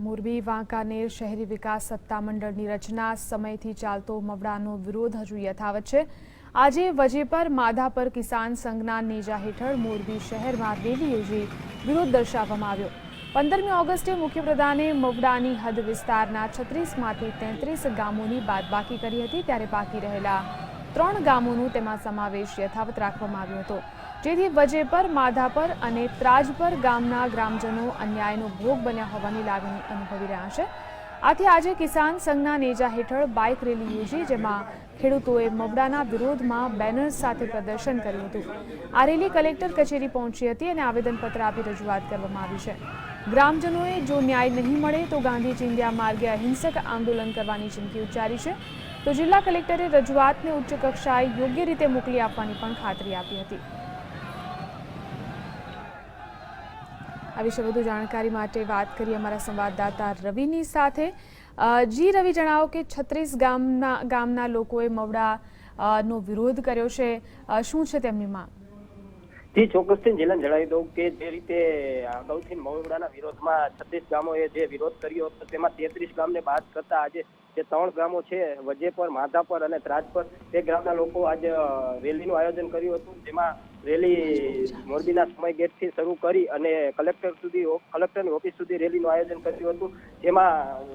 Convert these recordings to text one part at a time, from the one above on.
મોરબી, વાંકાનેર શહેરી વિકાસ સત્તામંડળની રચના સમયથી ચાલતો મવડાનો વિરોધ હજુ યથાવત છે. આજે વજેપર માધાપર કિસાન સંઘના નેજા હેઠળ મોરબી શહેરમાં રેલી યોજી વિરોધ દર્શાવવામાં આવ્યો. પંદરમી ઓગસ્ટે મુખ્યપ્રધાને મવડાની હદ વિસ્તારના છત્રીસમાંથી તેત્રીસ ગામોની બાદબાકી કરી હતી, ત્યારે બાકી રહેલા ત્રણ ગામોનું તેમાં સમાવેશ યથાવત રાખવામાં આવ્યો હતો. જેથી વજેપર માધાપર અને ત્રાજપર ગામના ગ્રામજનો અન્યાયનો ભોગ બન્યા હોવાની લાગણી અનુભવી રહ્યા છે. આથી આજે કિસાન સંઘના નેજા હેઠળ બાઇક રેલી યોજી, જેમાં ખેડૂતોએ મવડાના વિરોધમાં બેનર્સ સાથે પ્રદર્શન કર્યું હતું. આ રેલી કલેક્ટર કચેરી પહોંચી હતી અને આવેદનપત્ર આપી રજૂઆત કરવામાં આવી છે. ગ્રામજનોએ જો ન્યાય નહીં મળે તો ગાંધી ચિંધ્યા માર્ગે અહિંસક આંદોલન કરવાની ચીમકી ઉચ્ચારી છે. તો જિલ્લા કલેક્ટરે રજૂઆતને ઉચ્ચ કક્ષાએ યોગ્ય રીતે મોકલી આપવાની પણ ખાતરી આપી હતી. આ વિશે વધુ જાણકારી માટે વાત કરીએ અમારા સંવાદદાતા રવિની સાથે. જી રવિ, જણાવો કે છત્રીસ ગામના ગામના લોકોએ મવડા નો વિરોધ કર્યો છે. શું છે તેમની માંગ? જી ચોક્કસથી જિલ્લાને જણાવી દઉં કે જે રીતે અગાઉથી મવડાના વિરોધમાં છત્રીસ ગામોએ જે વિરોધ કર્યો હતો, તેમાં તેત્રીસ ગામને બાદ કરતા આજે જે ત્રણ ગામો છે, વજેપર, માધાપર અને ત્રાજપર, તે ગામના લોકો આજે રેલીનું આયોજન કર્યું હતું, જેમાં રેલી મોરબીના સમય ગેટથી શરૂ કરી અને કલેક્ટર સુધી, કલેક્ટરની ઓફિસ સુધી રેલીનું આયોજન કર્યું હતું, જેમાં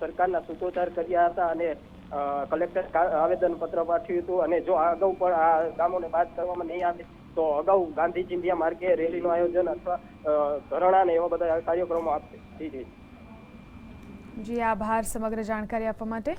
સરકારના સૂત્રોચ્ચાર કર્યા હતા અને કલેક્ટર આવેદન પત્ર પાઠવ્યું હતું અને જો અગાઉ પણ આ ગામોને બાદ કરવામાં નહીં આવે તો અગાઉ ગાંધીજી ઇન્ડિયા માર્ગે રેલીનું આયોજન અથવા ધરણા ને એવા બધા કાર્યક્રમો આપશે જી જી. જી, આભાર. સમગ્ર જાણકારી આપવા માટે.